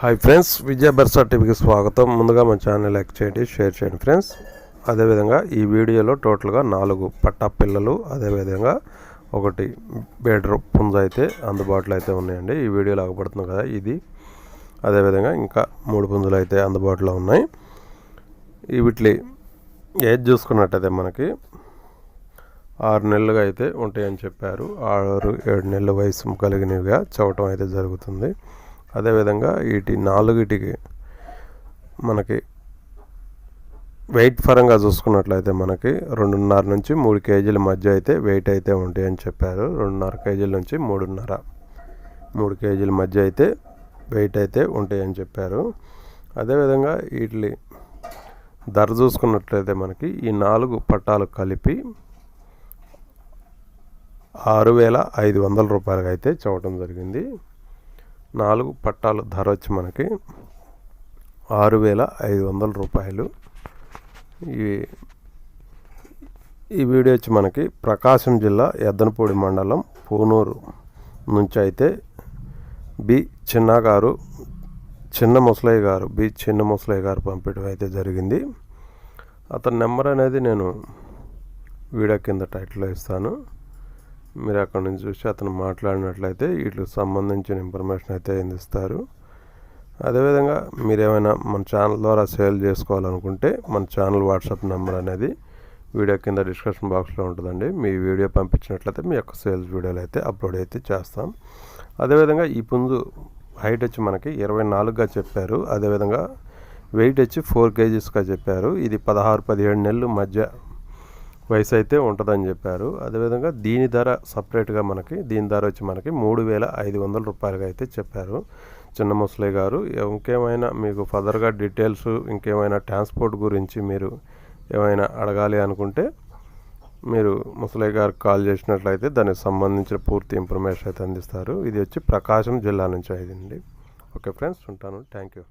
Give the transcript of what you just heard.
Hi friends విజయ బెర్సా టీవీకి స్వాగతం. ముందుగా మన ఛానల్ లైక్ చేయండి షేర్ చేయండి ఫ్రెండ్స్ అదేవిధంగా ఈ వీడియోలో టోటల్గా నాలుగు పట్టా పిల్లలు అదేవిధంగా ఒకటి బెడ్రూమ్ పుంజ అయితే అందుబాటులో అయితే ఉన్నాయండి. ఈ వీడియోలో లాగబడుతుంది కదా ఇది. అదేవిధంగా ఇంకా మూడు పుంజులు అయితే అందుబాటులో ఉన్నాయి. ఈ వీటి ఏజ్ చూసుకున్నట్టయితే మనకి ఆరు నెలలుగా అయితే ఉంటాయని చెప్పారు. ఆరు ఏడు నెలల వయసు కలిగినవిగా చవటం అయితే జరుగుతుంది. అదేవిధంగా వీటి నాలుగిటికి మనకి వెయిట్ పరంగా చూసుకున్నట్లయితే మనకి రెండున్నర నుంచి మూడు కేజీల మధ్య అయితే వెయిట్ అయితే ఉంటాయని చెప్పారు. రెండున్నర కేజీల నుంచి మూడున్నర మూడు కేజీల మధ్య అయితే వెయిట్ అయితే ఉంటాయని చెప్పారు. అదేవిధంగా వీటి ధర చూసుకున్నట్లయితే మనకి ఈ నాలుగు పట్టాలు కలిపి ఆరు వేల ఐదు వందల రూపాయలకైతే అయితే చూడటం జరిగింది. నాలుగు పట్టాలు ధర వచ్చి మనకి ఆరు వేల ఐదు వందల రూపాయలు. ఈ ఈ వీడియో వచ్చి మనకి ప్రకాశం జిల్లా ఎద్దనపూడి మండలం పూనూరు నుంచి అయితే బి చిన్న గారు చిన్న ముసలయ్య గారు బి చిన్న ముసలయ్య గారు పంపించడం అయితే జరిగింది. అతని నెంబర్ అనేది నేను వీడియో కింద టైటిల్లో ఇస్తాను. మీరు అక్కడ నుంచి చూసి అతను మాట్లాడినట్లయితే వీటికి సంబంధించిన ఇన్ఫర్మేషన్ అయితే అందిస్తారు. అదేవిధంగా మీరు ఏమైనా మన ఛానల్ ద్వారా సేల్ చేసుకోవాలనుకుంటే మన ఛానల్ వాట్సాప్ నెంబర్ అనేది వీడియో కింద డిస్క్రిప్షన్ బాక్స్లో ఉంటుందండి. మీ వీడియో పంపించినట్లయితే మీ యొక్క సేల్స్ వీడియోలు అయితే అప్లోడ్ అయితే చేస్తాం. అదేవిధంగా ఈ పుంజు హైట్ వచ్చి మనకి ఇరవై నాలుగుగా చెప్పారు. అదేవిధంగా వెయిట్ వచ్చి ఫోర్ కేజీస్గా చెప్పారు. ఇది పదహారు పదిహేడు నెలలు మధ్య వయసు అయితే ఉంటుందని చెప్పారు. అదేవిధంగా దీని ధర సపరేట్గా మనకి దీని ధర వచ్చి మనకి మూడు వేల ఐదు వందల రూపాయలుగా అయితే చెప్పారు చిన్న ముసలి గారు. ఇంకేమైనా మీకు ఫర్దర్గా డీటెయిల్స్ ఇంకేమైనా ట్రాన్స్పోర్ట్ గురించి మీరు ఏమైనా అడగాలి అనుకుంటే మీరు ముసలి గారికి కాల్ చేసినట్లయితే దానికి సంబంధించిన పూర్తి ఇన్ఫర్మేషన్ అయితే అందిస్తారు. ఇది వచ్చి ప్రకాశం జిల్లా నుంచి అయిందండి ఓకే ఫ్రెండ్స్ ఉంటాను. Thank you.